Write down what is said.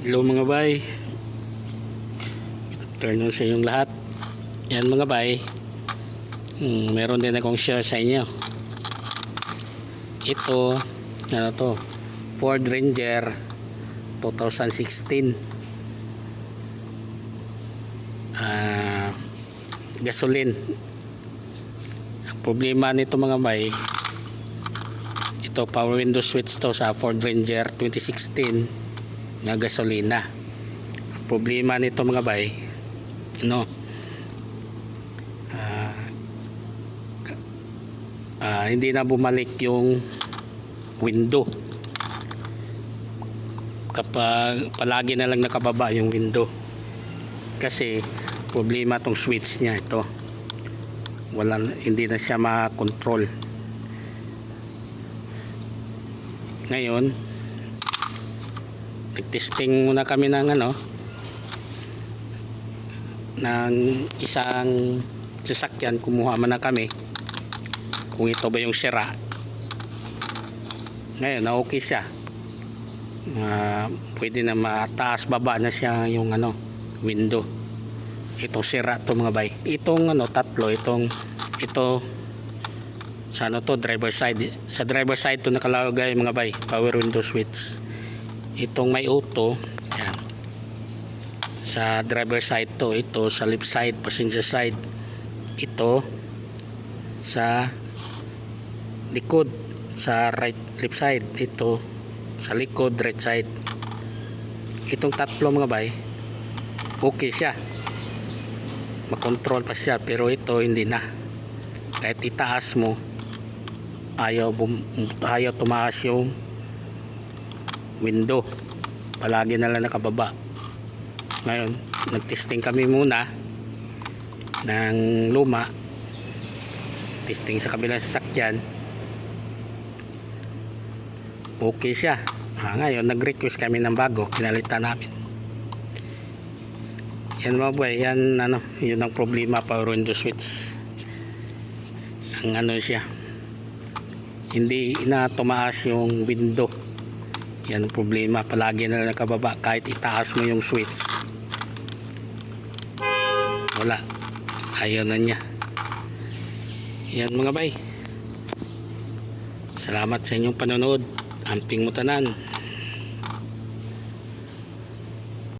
Hello mga bay. Good afternoon sa inyong lahat. Yan mga bay. Hmm, meron din akong share sa inyo. Ito, ano to? Ford Ranger 2016. Ah, gasoline. Ang problema nito mga bay, ito power window switch to sa Ford Ranger 2016 na gasolina. Problema nito mga bay, ano, ka- ah, hindi na bumalik yung window. Kapag palagi na lang nakababa yung window. Kasi problema tong switch niya ito. Wala hindi na siya ma-control. Ngayon, nag-testing muna kami ng ano ng isang sasakyan. Kumuha man na kami kung ito ba yung sira. Ngayon na okay siya. Ah, pwede na mataas baba na siya yung ano window. Ito sira to mga bay. Itong ano tatlo itong ito sa ano to driver side. Sa driver side to nakalagay mga bay power window switch itong may auto yan. Sa driver side to ito. Sa left side passenger side ito. Sa likod sa right left side ito. Sa likod right side. Itong tatlo mga bay okay siya. Makontrol pa siya pero ito hindi na. Kahit itaas mo ayaw bum, ayaw tumaas yung window. Palagi na lang nakababa. Ngayon nagtesting kami muna ng luma. Testing sa kabilang sasakyan. Okay siya. Ah, ngayon nag request kami ng bago. Pinalitan namin. Yan mga boy. Yan ano yun ang problema power window switch. Ang ano siya. Hindi na tumaas yung window yan problema. Palagi na nakababa. Kahit itaas mo yung switch. Wala. Ayaw na niya. Yan mga bay. Salamat sa inyong panonood. Amping mutanan